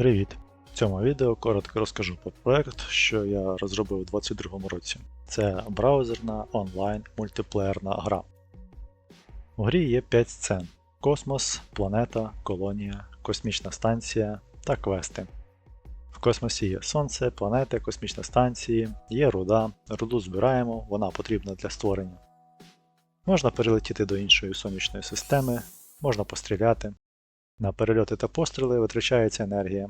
Привіт! В цьому відео коротко розкажу про проект, що я розробив у 2022 році. Це браузерна онлайн мультиплеєрна гра. У грі є 5 сцен: космос, планета, колонія, космічна станція та квести. В космосі є сонце, планети, космічні станції, є руда, руду збираємо, вона потрібна для створення. Можна перелетіти до іншої сонячної системи, можна постріляти. На перельоти та постріли витрачається енергія.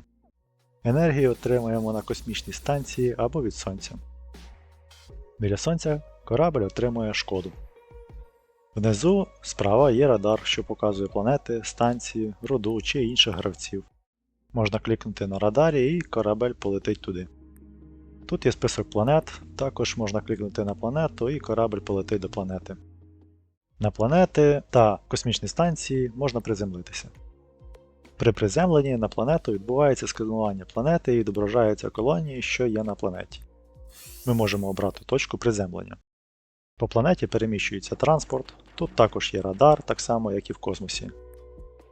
Енергію отримуємо на космічній станції або від сонця. Біля сонця корабль отримує шкоду. Внизу справа є радар, що показує планети, станції, руду чи інших гравців. Можна клікнути на радарі і корабель полетить туди. Тут є список планет, також можна клікнути на планету і корабль полетить до планети. На планети та космічні станції можна приземлитися. При приземленні на планету відбувається сканування планети і відображаються колонії, що є на планеті. Ми можемо обрати точку приземлення. По планеті переміщується транспорт, тут також є радар, так само як і в космосі.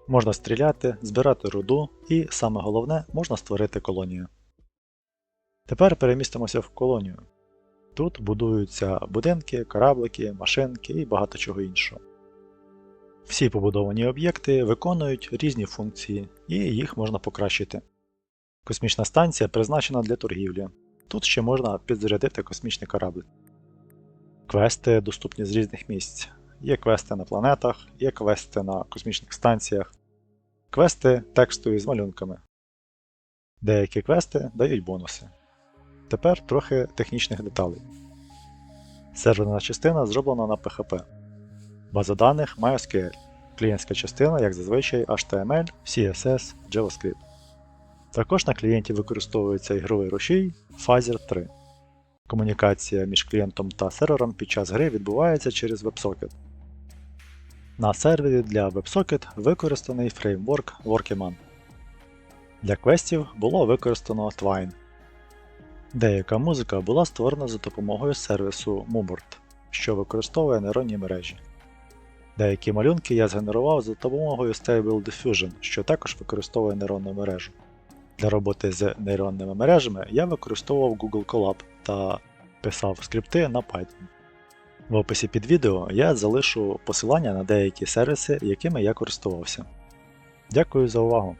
Можна стріляти, збирати руду і, саме головне, можна створити колонію. Тепер перемістимося в колонію. Тут будуються будинки, кораблики, машинки і багато чого іншого. Всі побудовані об'єкти виконують різні функції, і їх можна покращити. Космічна станція призначена для торгівлі. Тут ще можна підзарядити космічний корабль. Квести доступні з різних місць. Є квести на планетах, є квести на космічних станціях, квести текстові з малюнками. Деякі квести дають бонуси. Тепер трохи технічних деталей. Серверна частина зроблена на PHP. База даних MySQL. Клієнтська частина, як зазвичай, HTML, CSS, JavaScript. Також на клієнті використовується ігровий рушій Phaser 3. Комунікація між клієнтом та сервером під час гри відбувається через WebSocket. На сервері для WebSocket використаний фреймворк Workiman. Для квестів було використано Twine. Деяка музика була створена за допомогою сервісу Mubert, що використовує нейронні мережі. Деякі малюнки я згенерував за допомогою Stable Diffusion, що також використовує нейронну мережу. Для роботи з нейронними мережами я використовував Google Colab та писав скрипти на Python. В описі під відео я залишу посилання на деякі сервіси, якими я користувався. Дякую за увагу!